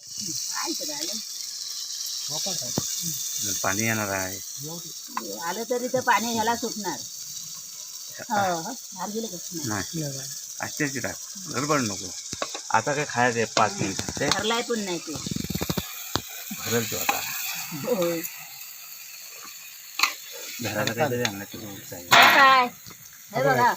काय पाणी येणार आहे. आलं तरी तर पाणी ह्याला सुटणार. हो हो नाही. आश्चर्य टाक गडबड नको. आता काय खायचं आहे? पाच मिनिट. ते ठरलाय पण नाही ते. भरल तो आता. हो. घराला काहीतरी आणण्याची गरज आहे. काय? हे बघा.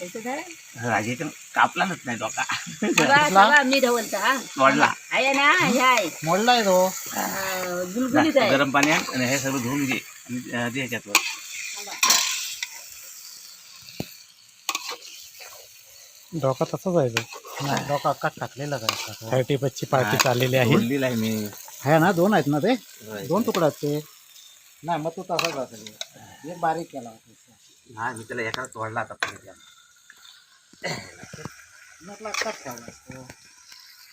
राजाच्या कापलाच नाही सगळा मी ढवलत हा. तोडला आहे ना आहे. मोडलाय तो. अं, गुलगुलीत आहे. गरम पाणी आण हे सगळं धुवून घे. आणि ह्याच्यात वर. डोका तसाच आहे तो. नाही. डोका अक्का टाकलेला काय थर्टी ची पार्टी चाललेली आहे. मी. आहे ना दोन आहेत ना ते? दोन तुकडे आहेत ते. नाही मग तू तसाच असेल. एक बारीक केला होता. हा मी त्याला एका तोडला आता पाणी द्या. म्हटलं ठेवला असतो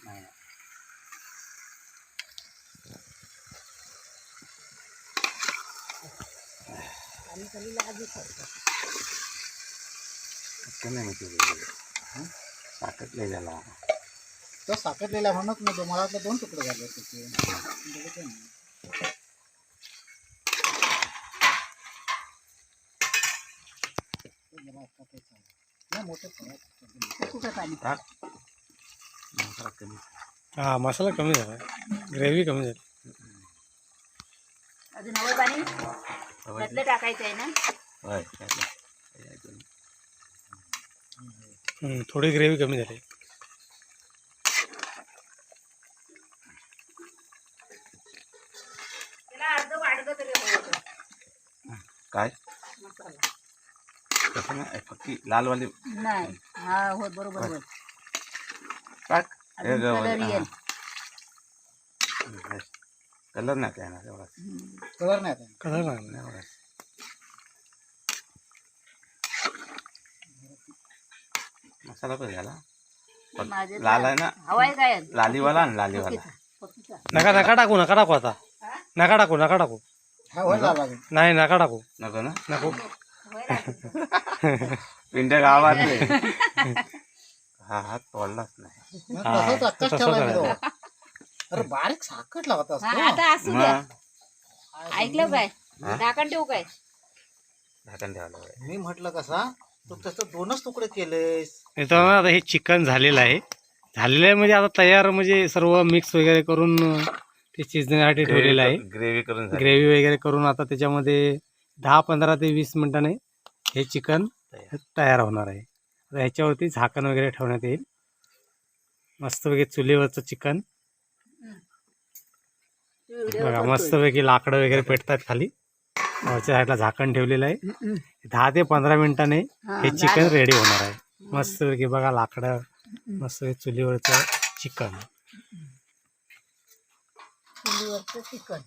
नाही असं खाली माहिती हं? ताकद लय झाला तो साकटलेला म्हणत नाही मला वाटलं दोन तुकडे झाले त्याचे बघितलं ना. ते मला अक्का मसाला कमी हा मसाला कमी झाला. ग्रेव्ही कमी झाली. अजून हवं पाणी? त्यातलं टाकायचं आहे ना? होय. हम्म, थोडी ग्रेव्ही कमी झाली. त्याला अर्ध वाढलं तरी हवं होतं. काय? मसाला. तसं नाही? पक्की लालवाली नाही हा हो बरोबर टाक. हे कलर हे. नाही काय ना एवढा. कलर नाही आता. कलर लागला एवढा. मसाला पण झाला पण माझे लाल आहे ना? हवाय काय? लालीवाला ना लालीवाला. नका नका टाकू नका टाकू आता. नका टाकू नका टाकू. हा लागेल नाही नका टाकू. नको ना? नको. हवाय. पिंड गावातले हा हा तोडलाच नाही मग हा, तसंच अक्काच तसंच ठेवला मी तो. करायचं. अरे बारीक साखर लावत हा, असतो आता असू द्या मग ऐकलं काय हा? टाकण ठेवू काय झाकण ठेवायला पाहिजे. मी म्हटलं कसा तू तसं दोनच तुकडे केलेस मित्रांनो आता हे चिकन झालेलं आहे झालेलं आहे म्हणजे आता तयार म्हणजे सर्व मिक्स वगैरे करून ते शिजण्यासाठी ठेवलेलं आहे ग्रेव्ही करून झाली. ग्रेव्ही वगैरे करून आता त्याच्यामध्ये दहा पंधरा ते वीस मिनिटाने हे चिकन तयार. होणार आहे. आता ह्याच्यावरती झाकण वगैरे ठेवण्यात येईल. मस्तपैकी चुलीवरचं चिकन. बघा मस्तपैकी लाकडं वगैरे पेटतात खाली. वरच्या साईडला झाकण ठेवलेलं आहे. दहा ते पंधरा मिनिटाने हे चिकन रेडी होणार आहे. मस्तपैकी बघा लाकडं मस्त चुलीवरचं चिकन. चुलीवरचं चिकन.